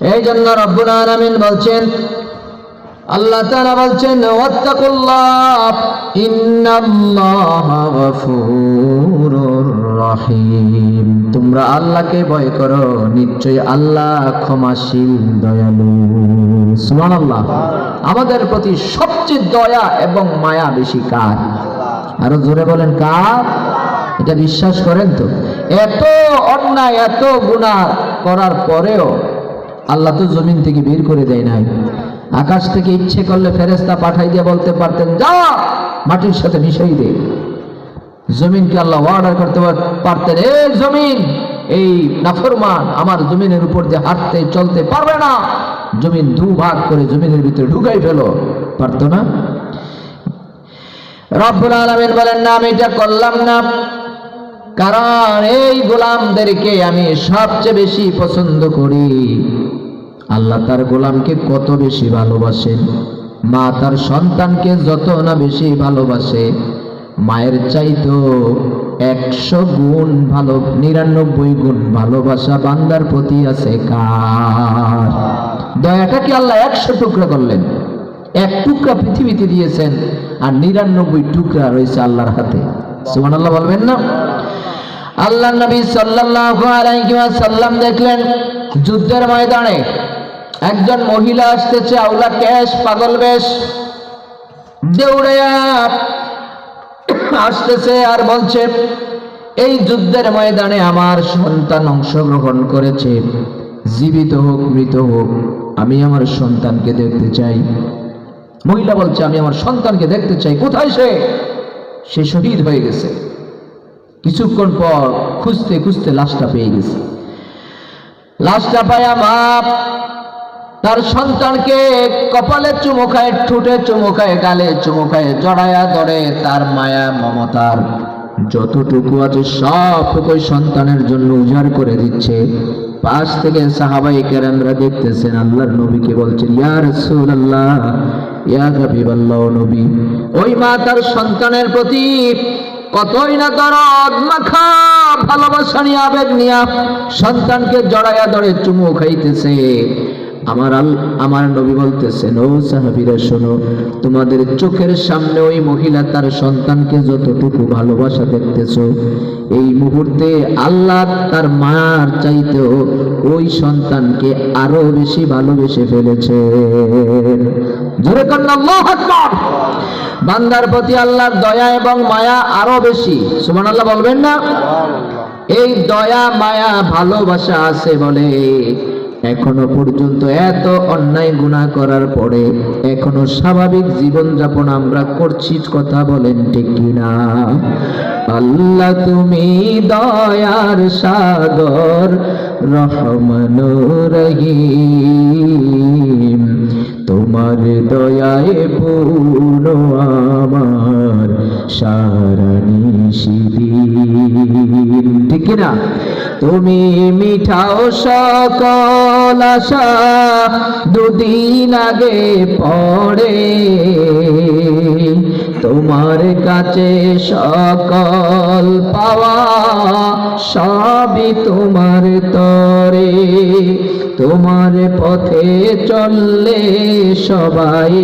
এই জন্য রব্বুল আলামিন বলছেন, আল্লাহ তাআলা বলছেন রহিম। তোমরা আল্লাহকে ভয় করো, নিশ্চয়ই আল্লাহ ক্ষমাশীল, দয়ালু। সুবহানাল্লাহ। আমাদের প্রতি সবচেয়ে দয়া এবং মায়া বেশি কার? আরও জোরে বলেন, কার? এটা বিশ্বাস করেন তো। এত অন্যায়, এত গুনাহ করার পরেও আল্লাহ তো জমিন থেকে বের করে দেয় নাই। আকাশ থেকে ইচ্ছে করলে ফেরেস্তা পাঠাই দিয়ে বলতে পারতেন, যা, মাটির সাথে মিশাই দে। জমিনকে আল্লাহ অর্ডার করতে পারতেন, এ জমিন, এই নাফরমান, আমার জমিনের উপর দিয়ে হাঁটতে চলতে পারবে না। জমিন দু ভাগ করে জমিনের ভিতরে ঢুকাই ফেলো। পারতো না? রব্বুল আলামিন বলেন, না, আমি এটা করলাম না। কারণ এই গোলামদেরকে আমি সবচেয়ে বেশি পছন্দ করি। আল্লাহ তার গোলামকে কত বেশি ভালোবাসেন মা তার সন্তানকে যত না বেশি ভালোবাসে, মায়ের চাইতো একশো গুণ ভালো, নিরানব্বই গুণ ভালোবাসা বান্দার প্রতি আছে কার? দয়াটাকে আল্লাহ একশো টুকরা করলেন? এক টুকরা পৃথিবীতে দিয়েছেন আর নিরানব্বই টুকরা রয়েছে আল্লাহর হাতে। সুমান আল্লাহ বলবেন না? আল্লাহ নবী সাল্লাল্লাহু আলাইহি ওয়াসাল্লাম দেখলেন, যুদ্ধের ময়দানে একজন মহিলা আসতেছে আউলা ক্যাশ, পাগল বেশ। আসতেছে আর বলছে, এই যুদ্ধের ময়দানে আমার সন্তান অংশগ্রহণ করেছে। জীবিত হোক, মৃত হোক, আমি আমার সন্তানকে দেখতে চাই। মহিলা বলছে, আমি আমার সন্তানকে দেখতে চাই। কোথায় সে? সে শহীদ হয়ে গেছে। কিছুক্ষণ পর খুঁজতে খুঁজতে লাশটা পেয়ে গেছে। লাশটা পায়া মা তার সন্তানকে কপালে চুমো খায়, ঠুটে চুমো খায়, গালে চুমো খায়, জড়ায়া ধরে তার মায়া মমতার যতটুকু আছে সবটুকুই সন্তানের জন্য উজাড় করে দিচ্ছে। পাশ থেকে সাহাবাই কেরামরা দেখতেছেন, আল্লাহর নবীকে বলছেন, ইয়া রাসূলুল্লাহ, ইয়া হাবিবাল্লাহ নবী, ওই মা তার সন্তানের প্রতি কতই না দরদ, মাখা ভালোবাসা নিয়ে, আবেগ নিয়া সন্তানকে জড়াইয়া ধরে চুমু খাইতেছে। আমার আল আমার নবী বলতেছেন ও সাহাবীরা শোনো তোমাদের চোখের সামনে ওই মহিলা তার সন্তানকে যতটুকু ভালোবাসা দেখতেছো এই মুহূর্তে আল্লাহ তার মার চাইতেও ওই সন্তানকে আরও বেশি ভালোবেসে ফেলেছে। জোরে বান্দার প্রতি আল্লাহর দয়া এবং মায়া আরও বেশি। সুবহানাল্লাহ বলবেন না? এই দয়া মায়া ভালোবাসা আছে বলে এখনও পর্যন্ত এত অন্যায় গুনাহ করার পরে এখনও স্বাভাবিক জীবন যাপন আমরা করছি কথা বলেন ঠিক কিনা? আল্লাহ তুমি দয়ার সাগর রহমান রহিম তোমার দয়ায় পূর্ণ আমার সারানি শিবির ঠিক না তুমি মিঠাও সকল আশা দুদিন আগে পড়ে। তোমার কাছে সকল পাওয়া সবই তোমার তরে। তোমার পথে চললে সবাই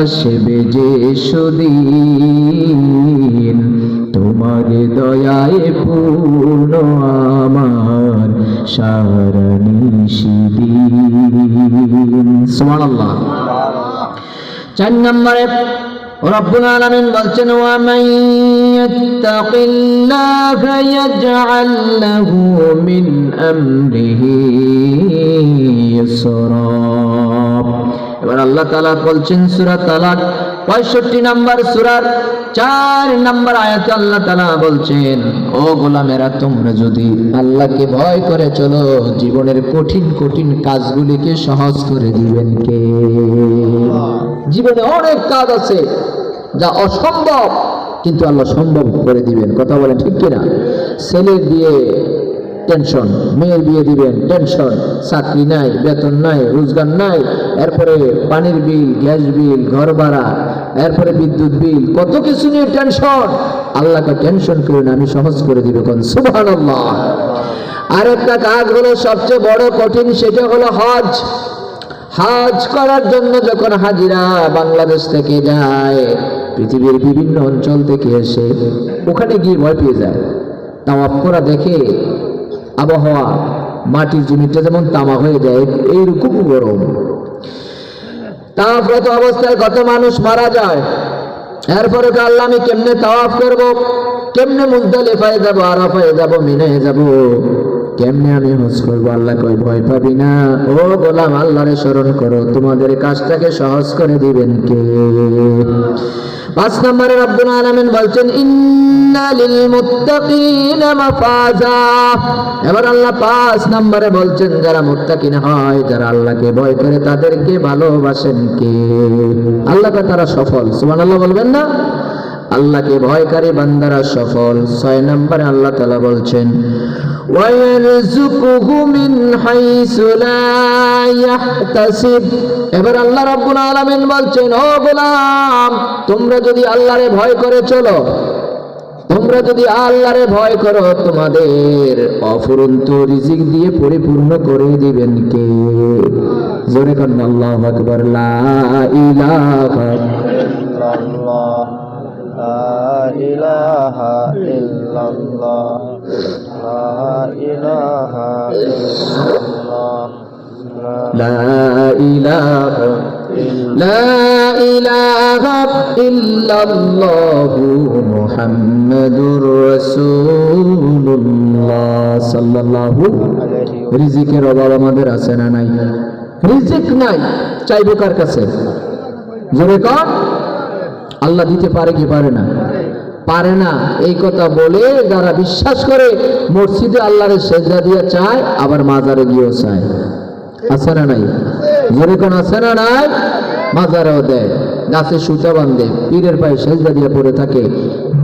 আসবে যে সুদিন। তোমার দয়ায় পূর্ণ আমার সারণী শিদিন সুবহানাল্লাহ। চার নম্বরে রব্বুল আলামিন বলছেন, ওয়া মান ইয়াত্তাকিল্লাহা ইয়াজআল লাহু এবার আল্লাহ তালা বলছেন সুরা তালাক 65 নম্বর সূরার চার নাম্বার আয়াতে আল্লাহ তালা বলছেন, ও গোলামেরা, তোমরা যদি আল্লাহকে ভয় করে চলো, জীবনের কঠিন কঠিন কাজগুলিকে সহজ করে দিবেন কে? জীবনে অনেক কাজ আছে যা অসম্ভব, কিন্তু আল্লাহ সম্ভব করে দিবেন। কথা বলেন ঠিক কিনা? ছেলের বিয়ে, টেনশন। মেয়ের বিয়ে দিবেন, টেনশন। চাকরি নাই, বেতন নাই, রোজগার নাই এরপরে পানির বিল, গ্যাস বিল, ঘর ভাড়া, এরপরে বিদ্যুৎ বিল, কত কিছু নিয়ে টেনশন আল্লাহকে টেনশন করে আমি সহজ করে দিবে কোন। আর একটা কাজ হলো, সবচেয়ে বড় কঠিন সেটা হলো হজ। হজ করার জন্য যখন হাজিরা বাংলাদেশ থেকে যায়, পৃথিবীর বিভিন্ন অঞ্চল থেকে এসে, ওখানে গিয়ে ভয় পেয়ে যায়। তাওয়াফ করা দেখে, আবহাওয়া, মাটির জমিটা যেমন তামা হয়ে যায় এইরকম গরম। তাওয়াফরত অবস্থায় কত মানুষ মারা যায়। এরপরে আল্লাহ আমি কেমনে তাওয়াফ করব? কেমনে মুজদালিফায় যাব, আরাফায় যাব, মিনায় যাব? কেমনে আমি হজ করব? আল্লাহ কই ভয় পাবি না। ও গোলাম, আল্লাহরে স্মরণ করো, তোমাদের কাজটাকে সহজ করে দিবেন কে? পাঁচ নম্বরে রব্বুল আলামিন বলছেন, ইন্না লিল মুত্তাকিনা মাফাজা। এবার আল্লাহ পাঁচ নম্বরে বলছেন, যারা মুত্তাকিন হয়, যারা আল্লাহকে ভয় করে, তাদেরকে ভালোবাসেন কে? আল্লাহকে তারা সফল। সুবহানাল্লাহ বলবেন না? আল্লাহকে ভয়কারী বান্দারা সফল। ছয় নম্বরে আল্লাহ তালা বলছেন এবার আল্লাহ রব্বুল আলমিন বলছেন, ও গোলাম, তোমরা যদি আল্লাহরে ভয় করে চলো, তোমরা যদি আল্লাহরে ভয় করো, তোমাদের অফুরন্ত রিজিক দিয়ে পরিপূর্ণ করে দিবেন কে? জোরে কন্যা আল্লাহ আকবর, লা ইলাহা ইল্লাল্লাহ। la ilaha illallah la ilaha illallah la لا إله لا إله إلا الله محمد رسول الله صلى الله alayhi রিজিকের অভাব আমাদের আছে না নাই রিজিক নাই চাইবো কার কাছে জোরে কর আল্লাহ দিতে পারে কি পারে না? পারে না। এই কথা বলে যারা বিশ্বাস করে, মসজিদে আল্লাহর সেজদা দিয়ে চায়, আবার মাজারে গিয়েও চায়। আছে না নাই? জোরে কোন আছে না নাই? মাজারেও দেয়। গাছে সুতা বান্ধে পীরের পায়ে সেজদা দিয়ে পড়ে থাকে।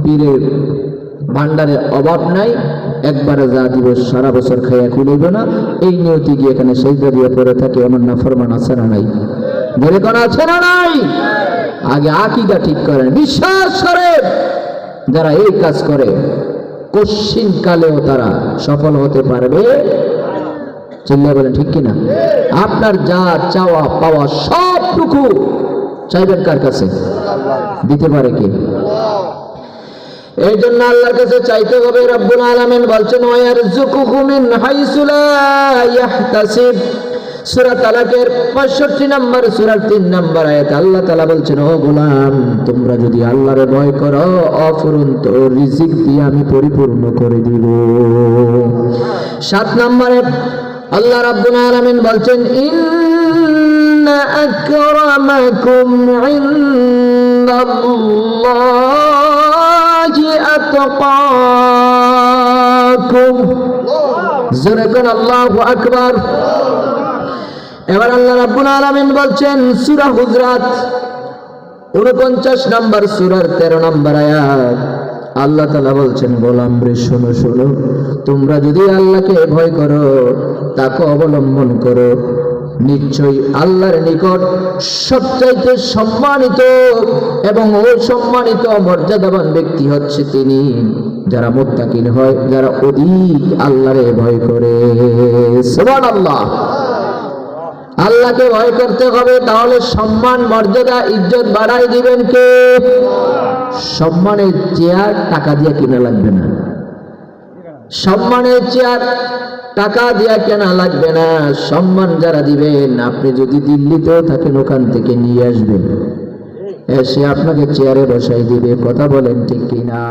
পীরের ভান্ডারে অভাব নাই। একবারে যা দিব সারা বছর খাইয়া খুলিব না। এই নিয়তি গিয়ে এখানে সেজদা দিয়ে পড়ে থাকে, এমন না ফরমান আছে না নাই? জোরে কোন আছে না নাই? আগে আকিদা ঠিক করেন। বিশ্বাস করেন, যারা এই কাজ করে, কশ্চিন কালেও তারা সফল হতে পারবে। চিল্লা বলেন, ঠিক কিনা? আপনার যা চাওয়া, পাওয়া সবটুকু চাইবেন কার কাছে? দিতে পারে কি? এই জন্য আল্লাহর কাছে চাইতে হবে, রব্বুল আলামিন বলছেন ওয়ারজুকুহু মিন হাইসু লা ইয়াহতাসিব। সূরা তালাকের 65 নম্বর, সূরার 3 নম্বর আয়াত আল্লাহ তালা বলছেন, ও গোলাম, তোমরা যদি আল্লাহরে ভয় করো, অফুরন্ত রিজিক দিয়ে আমি পরিপূর্ণ করে দিব। সাত নম্বরে আল্লাহ রাব্বুল আলামিন বলছেন, ইন্না আকরামাকুম ইনদাল্লাহি আতকাকুম। জোরে কোন, আল্লাহু আকবার। এবার আল্লাহ রাব্বুল আলামিন বলছেন, সূরা হুজরাত 49 নম্বর সূরার 13 নম্বর আয়াত। আল্লাহ তাআলা বলছেন, গোলাম রে, শোনো শোনো, তোমরা যদি আল্লাহকে ভয় করো, তাকে অবলম্বন করো, নিশ্চয়ই আল্লাহর নিকট সবচাইতে সম্মানিত এবং ও সম্মানিত মর্যাদাবান ব্যক্তি হচ্ছে তিনি। যারা মোত্তাকিন হয়, যারা অধিক আল্লাহরে ভয় করে। সুবহানাল্লাহ। আল্লাহকে ভয় করতে হবে, তাহলে সম্মান, মর্যাদা, ইজ্জত বাড়াই দিবেন কে? সম্মানের চেয়ার টাকা দিয়ে কেনা লাগবে না। সম্মানের চেয়ার টাকা দিয়া কেনা লাগবে না। সম্মান যারা দিবেন, আপনি যদি দিল্লিতেও থাকেন, ওখান থেকে নিয়ে আসবেন। এসে আপনাকে চেয়ারে বসাই দিবে, কথা বলেন ঠিক কিনা?